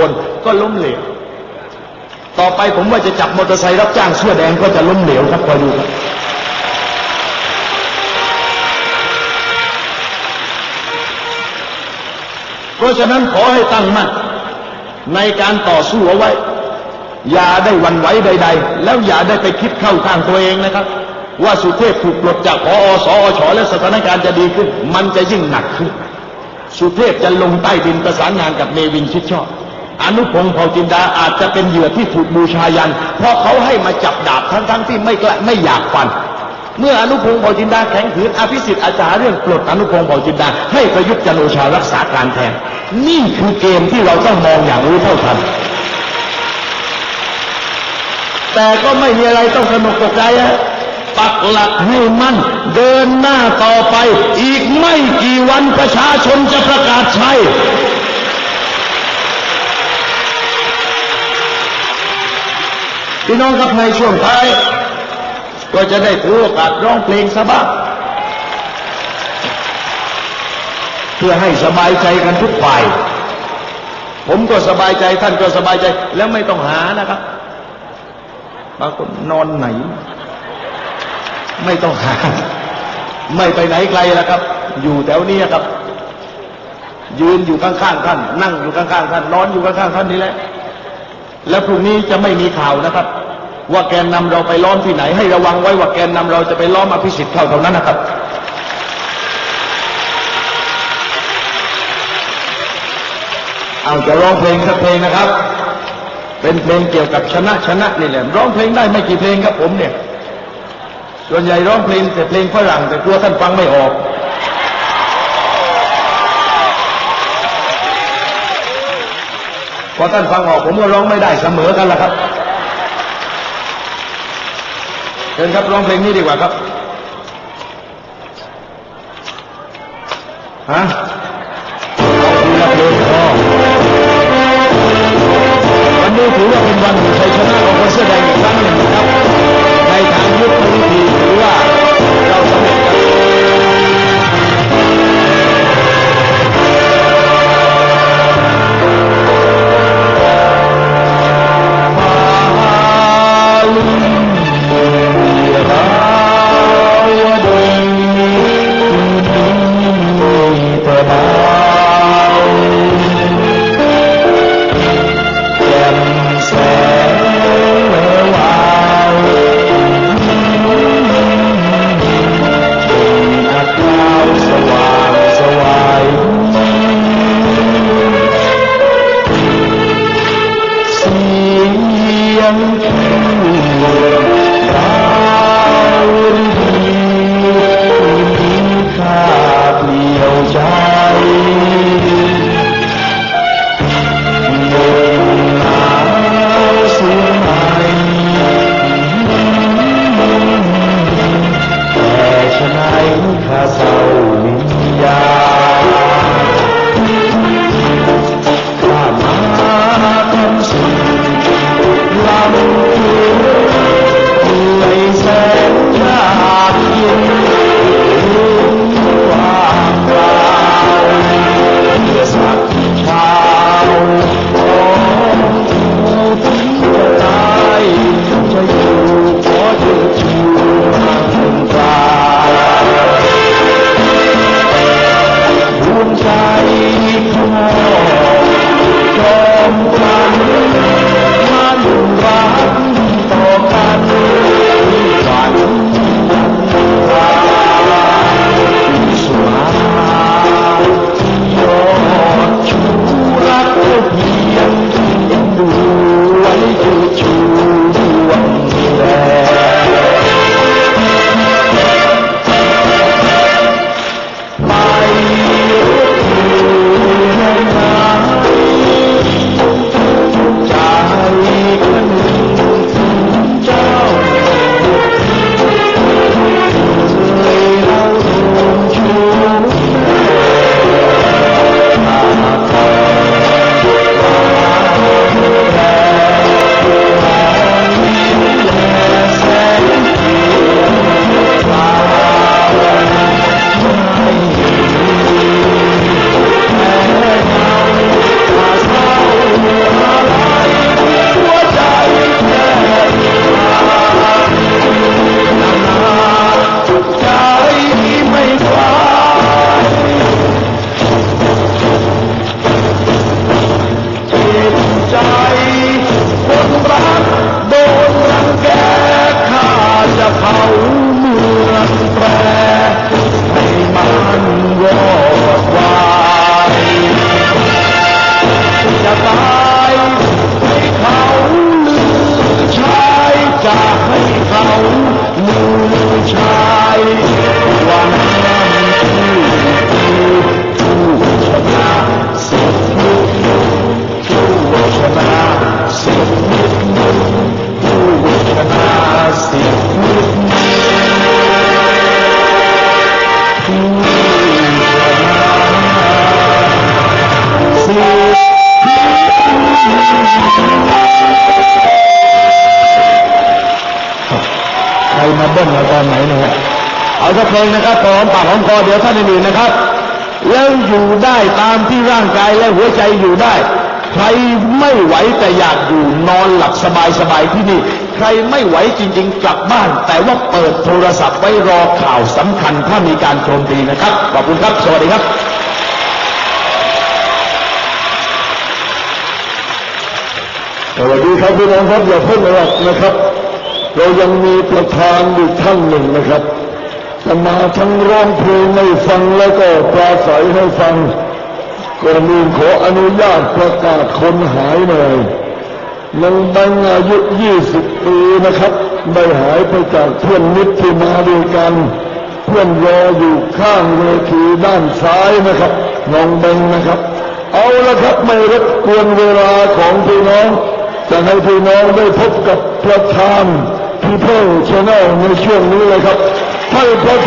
คนก็ล้มเหลว ต่อไปผมว่าจะจับมอเตอร์ไซค์รับจ้างเสื้อแดงก็จะล้มเหลวครับคอยดูครับเพราะฉะนั้นขอให้ตั้งมั่นในการต่อสู้เอาไว้ อย่าได้วันไหวใด ๆ แล้วอย่าได้ไปคิดเข้าข้างตัวเองนะครับ ว่าสุเทพถูกปลดจากพอสอชและสถานการณ์จะดีขึ้น มันจะยิ่งหนักขึ้น สุเทพจะลงใต้ดินประสานงานกับเนวินชิดชอบ อนุพงศ์เผ่าจินดาอาจจะเป็นเหยื่อที่ถูกบูชายัน เพราะเขาให้มาจับดาบทั้งๆที่ไม่กล้าไม่อยากฟัน เมื่ออนุพงศ์เผ่าจินดาแข็งขืนอภิสิทธิ์อาจารย์เรื่องปลดอนุพงศ์เผ่าจินดาให้ประยุทธ์จันโอชารักษาการแทน นี่คือเกมที่เราต้องมองอย่างรู้เท่าทันแต่ก็ไม่มีอะไรต้องสนุกตกใจอะปักหลักให้มั่น เดินหน้าต่อไป อีกไม่กี่วันประชาชนจะประกาศใช้ พี่น้องครับในช่วงท้ายก็จะได้ถือโอกาสร้องเพลงสบ้างเพื่อให้สบายใจกันทุกฝ่าย ผมก็สบายใจท่านก็สบายใจ แล้วไม่ต้องหานะครับบางคนนอนไหน ไม่ต้องหา ไม่ไปไหนไกลแล้วครับ อยู่แถวนี้ครับ ยืนอยู่ข้างๆท่าน นั่งอยู่ข้างๆท่านนอนอยู่ข้างๆท่านนี่แหละ แล้วพรุ่งนี้จะไม่มีข่าวนะครับ ว่าแกนนำเราไปล้อมที่ไหน ให้ระวังไว้ว่าแกนนำเราจะไปล้อมอภิสิทธิ์เขาเท่านั้นนะครับ เอาจะร้องเพลงสักเพลงนะครับ เป็นเพลงเกี่ยวกับชนะชนะนี่แหละร้องเพลงได้ไม่กี่เพลงครับผมเนี่ยส่วนใหญ่ร้องเพลงแต่เพลงฝรั่งแต่กลัวท่านฟังไม่ออกพอท่านฟังออกผมก็ร้องไม่ได้เสมอกันละครับเชิญครับร้องเพลงนี้ดีกว่าครับฮะ เอาสักเพลงนะครับพอหอมปากหอมคอเดี๋ยวท่านอื่นนะครับ แล้วอยู่ได้ตามที่ร่างกายและหัวใจอยู่ได้ ใครไม่ไหวแต่อยากอยู่นอนหลับสบายๆที่นี่ ใครไม่ไหวจริง ๆ กลับบ้าน แต่ว่าเปิดโทรศัพท์ไว้รอข่าวสำคัญถ้ามีการโจมตีนะครับ ขอบคุณครับ สวัสดีครับสวัสดีครับพี่น้องครับอย่าเพิ่งหลับนะครับ เรายังมีประธานอีกท่านหนึ่งนะครับ จะมาทั้งร้องเพลงให้ฟังแล้วก็ปราศัยให้ฟังก่อนอื่นขออนุญาตประกาศคนหายหน่อยนางแบงอายุ20ปีนะครับ ได้หายไปจากเพื่อนมิตรที่มาด้วยกัน เพื่อนรออยู่ข้างเวทีด้านซ้ายนะครับน้องแบงนะครับ เอาละครับไม่รบกวนเวลาของพี่น้อง จะให้พี่น้องได้พบกับประธานพีเพิลชแนลในช่วงนี้เลยครับ ท่านประ